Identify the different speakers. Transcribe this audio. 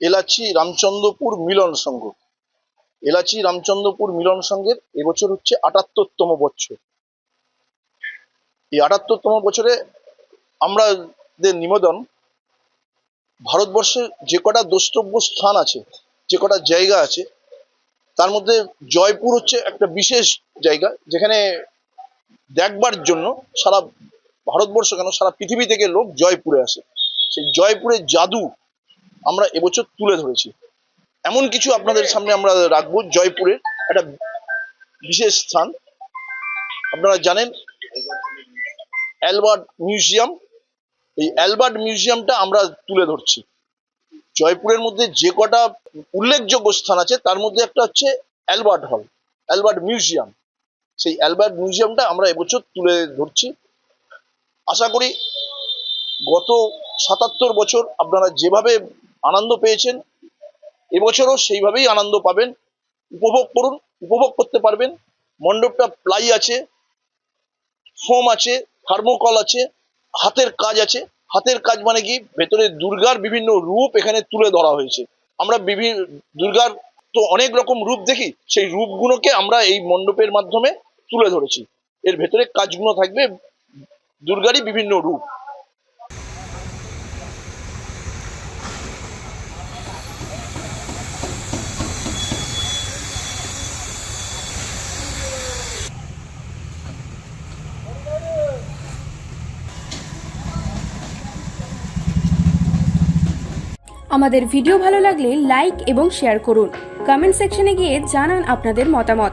Speaker 1: এলাচি রামচন্দ্রপুর মিলন সংঘ। এলাচি রামচন্দ্রপুর মিলন সংঘের এবছর হচ্ছে আটাত্তরতম বছর। এই আটাত্তরতম বছরে আমাদের নিবেদন, ভারতবর্ষের যে কটা দ্রষ্টব্য স্থান আছে, যে কটা জায়গা আছে, তার মধ্যে জয়পুর হচ্ছে একটা বিশেষ জায়গা, যেখানে দেখবার জন্য সারা ভারতবর্ষ কেন? সারা পৃথিবী থেকে লোক জয়পুরে আসে। সেই জয়পুরের জাদু আমরা এবছর তুলে ধরেছি। এমন কিছু আপনাদের সামনে আমরা রাখব। জয়পুরের একটা বিশেষ স্থান। আপনারা জানেন, অ্যালবার্ট মিউজিয়াম। এই অ্যালবার্ট মিউজিয়ামটা আমরা তুলে ধরছি। জয়পুরের মধ্যে যে কটা উল্লেখযোগ্য স্থান আছে, তার মধ্যে একটা হচ্ছে অ্যালবার্ট হল, অ্যালবার্ট মিউজিয়াম। সেই অ্যালবার্ট মিউজিয়ামটা আমরা এবছর তুলে ধরছি। আশা করি গত সাতাত্তর বছর আপনারা যেভাবে আনন্দ পেয়েছেন, এবছরও সেইভাবেই আনন্দ পাবেন। উপভোগ করুন, উপভোগ করতে পারবেন। মণ্ডপটা প্লাই আছে, ফোম আছে, থার্মোকল আছে, হাতের কাজ আছে। হাতের কাজ মানে কি? ভেতরে দুর্গার বিভিন্ন রূপ এখানে তুলে ধরা হয়েছে। আমরা বিভিন্ন দুর্গার তো অনেক রকম রূপ দেখি, সেই রূপগুলোকে আমরা এই মণ্ডপের মাধ্যমে তুলে ধরেছি। এর ভেতরে কাজগুলো থাকবে দুর্গারই বিভিন্ন রূপ।
Speaker 2: আমাদের ভিডিও ভালো লাগলে লাইক এবং শেয়ার করুন। কমেন্ট সেকশনে গিয়ে জানান আপনাদের মতামত।